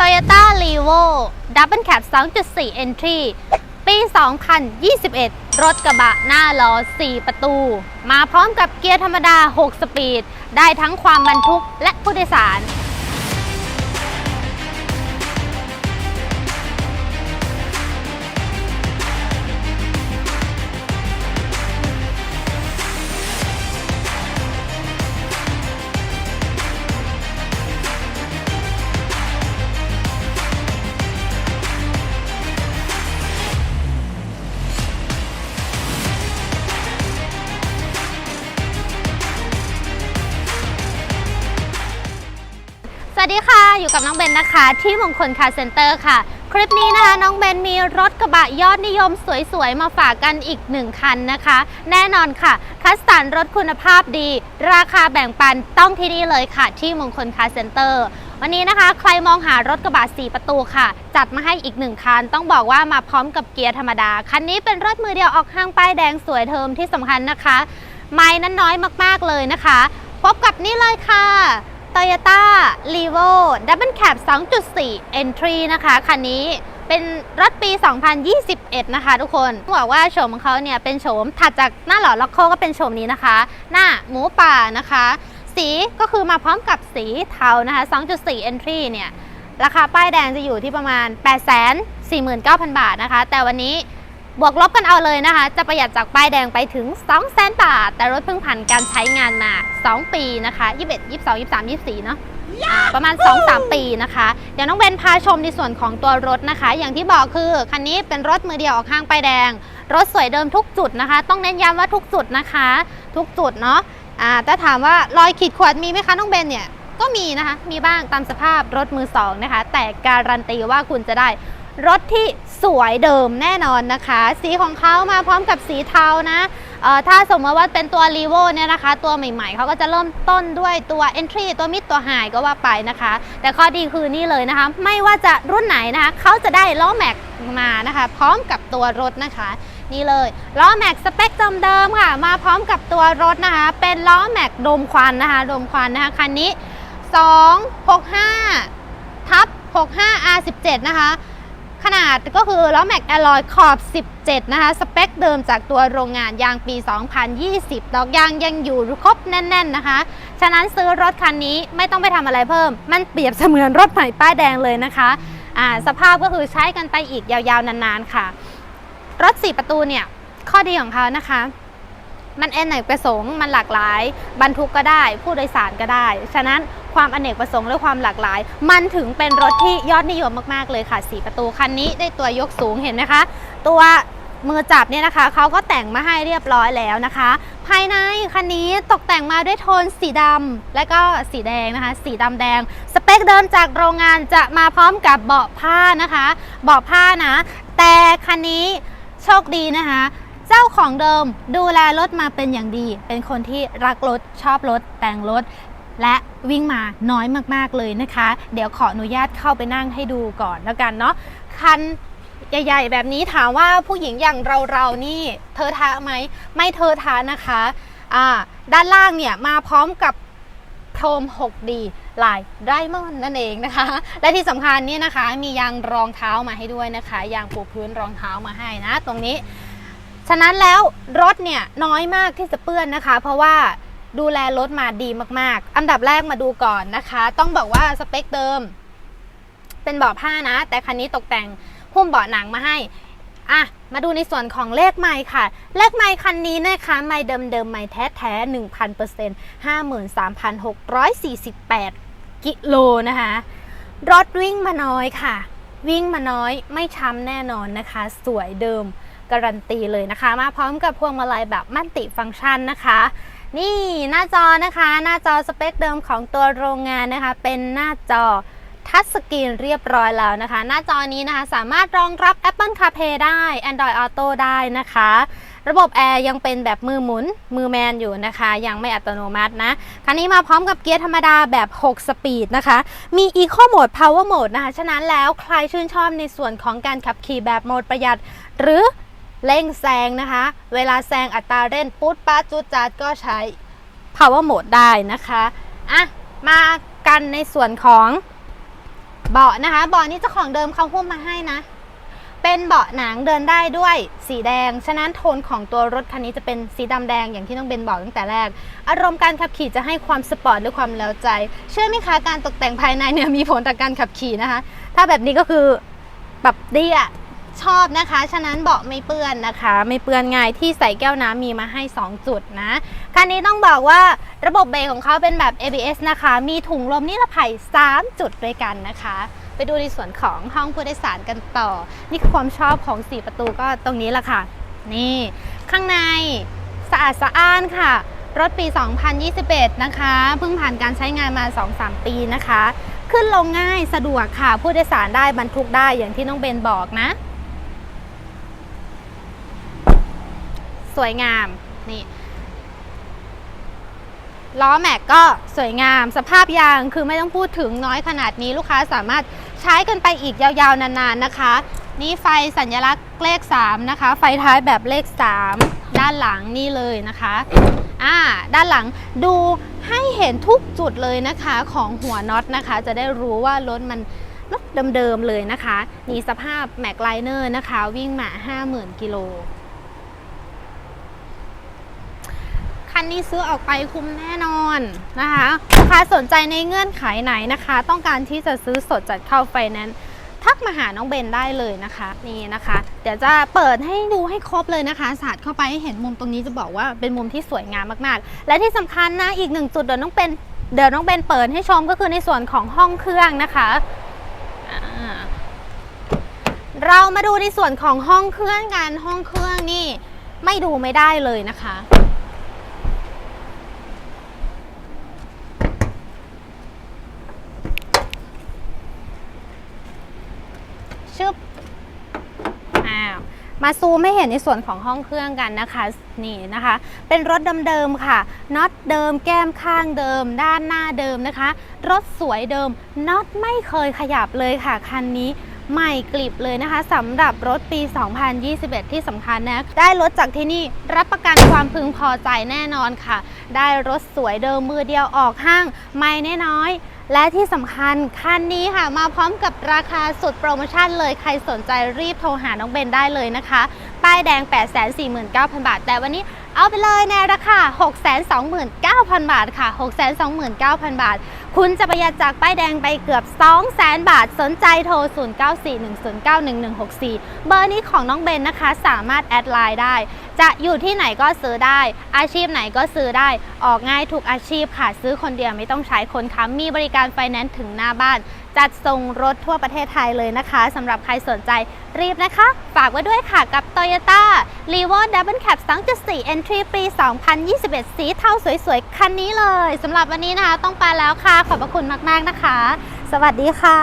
Toyota l e v o Double Cab 2.4 Entry ปี 2021 รถกระบะหน้าล้อ 4 ประตู มาพร้อมกับเกียร์ธรรมดา 6 สปีด ได้ทั้งความบรรทุกและผู้โดยสาร อยู่กับน้องเบนนะคะ ที่มงคลคาร์เซ็นเตอร์ค่ะ คลิปนี้นะคะน้องเบนมีรถกระบะยอดนิยมสวยๆ มาฝากกันอีกหนึ่งคันนะคะ แน่นอนค่ะ คัสตันรถคุณภาพดี ราคาแบ่งปันต้องที่นี่เลยค่ะ ที่มงคลคาร์เซ็นเตอร์วันนี้นะคะ ใครมองหารถกระบะ 4 ประตูค่ะ จัดมาให้อีกหนึ่งคัน ต้องบอกว่ามาพร้อมกับเกียร์ธรรมดา คันนี้เป็นรถมือเดียวออกห้างป้ายแดงสวยเทิมที่สำคัญนะคะ ไม้นั้นน้อยมากๆเลยนะคะ พบกับนี่เลยค่ะ Toyota r e v o Double Cab 2.4 Entry นะคะ คันนี้เป็นรถปี 2021 นะคะ ทุกคนบอกว่าโฉมของเขาเนี่ยเป็นโฉมถัดจากหน้าหล่อล็อกโคก็เป็นโฉมนี้นะคะ หน้าหมูป่านะคะ สีก็คือมาพร้อมกับสีเทานะคะ 2.4 Entry เนี่ย ราคาป้ายแดงจะอยู่ที่ประมาณ 849,000 บาทนะคะ แต่วันนี้ บวกลบกันเอาเลยนะคะ จะประหยัดจากป้ายแดงไปถึง 200,000 บาท แต่รถเพิ่งผ่านการใช้งานมา 2 ปีนะคะ 21 22 23 24 เนาะอ่าประมาณ 2-3 ปีนะคะ เดี๋ยวน้องเบนพาชมในส่วนของตัวรถนะคะ อย่างที่บอกคือ คันนี้เป็นรถมือเดียวออกห้างป้ายแดง รถสวยเดิมทุกจุดนะคะ ต้องเน้นย้ำว่าทุกจุดนะคะ ทุกจุดเนาะอ่าแต่ถามว่ารอยขีดข่วนมีไหมคะน้องเบนเนี่ยก็มีนะคะ มีบ้างตามสภาพรถมือสองนะคะ แต่การันตีว่าคุณจะได้ รถที่สวยเดิมแน่นอนนะคะ สีของเขามาพร้อมกับสีเทานะถ้าสมมติว่าเป็นตัว r e v o เนี่ยนะคะ ตัวใหม่ๆ เขาก็จะเริ่มต้นด้วยตัว Entry ตัวมิดตัวไฮก็ว่าไปนะคะ แต่ข้อดีคือนี่เลยนะคะ ไม่ว่าจะรุ่นไหนนะคะเขาจะได้ล้อแม็กมานะคะ พร้อมกับตัวรถนะคะ นี่เลยล้อแม็กสเปคเดิมๆค่ะ มาพร้อมกับตัวรถนะคะ เป็นล้อแม็กโดมควันนะคะโดมควันนะคะคันนี้ 265ทับ 65 R17 นะคะ ขนาดก็คือล้อแม็กแอลลอยขอบ 17 นะคะ สเปคเดิมจากตัวโรงงานยางปี 2020 ดอกยางยังอยู่ครบแน่น ๆนะคะ ฉะนั้นซื้อรถคันนี้ไม่ต้องไปทำอะไรเพิ่ม มันเปรียบเสมือนรถใหม่ป้ายแดงเลยนะคะอ่าสภาพก็คือใช้กันไปอีกยาวๆนานๆค่ะ รถ 4 ประตูเนี่ย ข้อดีของเขานะคะ มันอเนกประสงค์มันหลากหลาย บรรทุกก็ได้ ผู้โดยสารก็ได้ ฉะนั้นความอเนกประสงค์และความหลากหลาย มันถึงเป็นรถที่ยอดนิยมมากๆเลยค่ะสีประตูคันนี้ได้ตัวยกสูงเห็นไหมคะ ตัวมือจับเนี่ยนะคะเขาก็แต่งมาให้เรียบร้อยแล้วนะคะ ภายในคันนี้ตกแต่งมาด้วยโทนสีดำและก็สีแดงนะคะ สีดำแดง สเปคเดิมจากโรงงานจะมาพร้อมกับเบาะผ้านะคะ เบาะผ้านะ แต่คันนี้โชคดีนะคะ เจ้าของเดิมดูแลรถมาเป็นอย่างดี เป็นคนที่รักรถ ชอบรถ แต่งรถ และวิ่งมาน้อยมากๆเลยนะคะ เดี๋ยวขออนุญาตเข้าไปนั่งให้ดูก่อนแล้วกันเนาะคันใหญ่ๆ แบบนี้ถามว่าผู้หญิงอย่างเราๆนี่เธอท้าไหมไม่เธอท้านะคะอ่าด้านล่างเนี่ยมาพร้อมกับโพรม 6D ลายไดมอนด์นั่นเองนะคะ และที่สำคัญนี่นะคะมียางรองเท้ามาให้ด้วยนะคะ ยางปูพื้นรองเท้ามาให้นะ ตรงนี้ ฉะนั้นแล้วรถเนี่ยน้อยมากที่จะเปื้อนนะคะ เพราะว่าดูแลรถมาดีมากๆ อันดับแรกมาดูก่อนนะคะ ต้องบอกว่าสเปคเดิม เป็นเบาะผ้านะ แต่คันนี้ตกแต่งหุ้มเบาะหนังมาให้อะมาดูในส่วนของเลขไมค์ค่ะ เลขไมค์คันนี้นะคะ ไมค์เดิมเดิมๆไมค์แท้แท้หนึ่งพันเปอร์เซ็นต์ห้าหมื่นสามพันหกร้อยสี่สิบแปดกิโลนะคะ รถวิ่งมาน้อยค่ะ วิ่งมาน้อยไม่ช้ำแน่นอนนะคะ สวยเดิม การันตีเลยนะคะ มาพร้อมกับพวงมาลัยแบบมัลติฟังก์ชันนะคะ นี่หน้าจอนะคะ หน้าจอสเปคเดิมของตัวโรงงานนะคะ เป็นหน้าจอทัชสกรีนเรียบร้อยแล้วนะคะ หน้าจอนี้นะคะสามารถรองรับ Apple CarPlay ได้ Android Auto ได้นะคะ ระบบแอร์ยังเป็นแบบมือหมุนมือแมนอยู่นะคะ ยังไม่อัตโนมัตินะคันนี้มาพร้อมกับเกียร์ธรรมดาแบบ 6 สปีดนะคะ มี Eco Mode Power Mode นะคะ ฉะนั้นแล้วใครชื่นชอบในส่วนของการขับขี่แบบโหมดประหยัดหรือ เร่งแซงนะคะ เวลาแซงอัตราเร่งปุ๊ดป้าจุดจัดก็ใช้ Power Mode ได้นะคะอะมากันในส่วนของเบาะนะคะเบาะนี้เจ้าของเดิมเขาหุ้มมาให้นะ เป็นเบาะหนังเดินได้ด้วยสีแดง ฉะนั้นโทนของตัวรถคันนี้จะเป็นสีดำแดงอย่างที่ต้องเบนบอกตั้งแต่แรก อารมณ์การขับขี่จะให้ความสปอร์ตหรือความแล้วใจ เชื่อไหมคะการตกแต่งภายในเนี่ยมีผลต่อการขับขี่นะคะ ถ้าแบบนี้ก็คือแบบดีอะ ชอบนะคะ ฉะนั้นเบาะไม่เปื้อนนะคะ ไม่เปื้อนง่ายที่ใส่แก้วน้ำมีมาให้ 2 จุดนะคันนี้ต้องบอกว่าระบบเบรกของเขาเป็นแบบ ABS นะคะ มีถุงลมนิรภัย 3 จุดด้วยกันนะคะ ไปดูในส่วนของห้องผู้โดยสารกันต่อ นี่คือความชอบของ 4 ประตูก็ตรงนี้แหละค่ะ นี่ ข้างในสะอาดสะอ้านค่ะรถปี 2021 นะคะ เพิ่งผ่านการใช้งานมา 2-3 ปีนะคะ ขึ้นลงง่ายสะดวกค่ะ ผู้โดยสารได้บรรทุกได้อย่างที่น้องเบนบอกนะ สวยงามนี่ล้อแม็กก็สวยงาม สภาพยางคือไม่ต้องพูดถึงน้อยขนาดนี้ลูกค้าสามารถใช้กันไปอีกยาวๆ นานๆนะคะ นี่ไฟสัญลักษณ์เลข 3 นะคะ ไฟท้ายแบบเลข 3 ด้านหลังนี่เลยนะคะอ่าด้านหลังดูให้เห็นทุกจุดเลยนะคะของหัวน็อตนะคะ จะได้รู้ว่ารถมันรถเดิมๆเลยนะคะ นี่สภาพแม็กไลเนอร์นะคะ วิ่งมา 50,000 กิโล คันนี้ซื้อออกไปคุ้มแน่นอนนะคะลูกค้าสนใจในเงื่อนไขไหนนะคะ ต้องการที่จะซื้อสดจัดเข้าไฟแนนซ์ทักมาหาน้องเบนได้เลยนะคะนี่นะคะ เดี๋ยวจะเปิดให้ดูให้ครบเลยนะคะสาดเข้าไปให้เห็นมุมตรงนี้จะบอกว่าเป็นมุมที่สวยงามมากๆ และที่สำคัญนะอีกหนึ่งจุดเดี๋ยวน้องเป็นเดี๋ยวน้องเบนเปิดให้ชมก็คือในส่วนของห้องเครื่องนะคะเรามาดูในส่วนของห้องเครื่องกันห้องเครื่องนี่ไม่ดูไม่ได้เลยนะคะ ชึบอ้าวมาซูมให้เห็นในส่วนของห้องเครื่องกันนะคะนี่นะคะ เป็นรถเดิมๆค่ะน็อตเดิมแก้มข้างเดิม ด้านหน้าเดิมนะคะ รถสวยเดิมน็อตไม่เคยขยับเลยค่ะคันนี้ใหม่กลิบเลยนะคะสำหรับรถปี 2021 ที่สำคัญนะได้รถจากที่นี่รับประกันความพึงพอใจแน่นอนค่ะ ได้รถสวยเดิมมือเดียวออกห้างไม่แน่น้อย และที่สำคัญคันนี้ค่ะมาพร้อมกับราคาสุดโปรโมชั่นเลยใครสนใจรีบโทรหาน้องเบนได้เลยนะคะ ป้ายแดง 849,000 บาท แต่วันนี้เอาไปเลยในราคา 629,000 บาทค่ะ 629,000 บาท คุณจะประหยัดจากป้ายแดงไปเกือบ 2 0 0แสนบาท สนใจโทร 0941091164 เบอร์นี้ของน้องเบนนะคะ สามารถแอดไลน์ได้ จะอยู่ที่ไหนก็ซื้อได้ อาชีพไหนก็ซื้อได้ ออกง่ายถูกอาชีพค่ะ ซื้อคนเดียวไม่ต้องใช้คนค้ำมีบริการไฟแนนซ์ถึงหน้าบ้านจัดส่งรถทั่วประเทศไทยเลยนะคะสำหรับใครสนใจรีบนะคะ ฝากไว้ด้วยค่ะกับ Toyota r e v o Double Cab 2.4 Entry ปี 2021 สีเทาสวยๆ คันนี้เลยสำหรับวันนี้นะคะต้องไปแล้วค่ะ ขอบพระคุณมากๆนะคะ สวัสดีค่ะ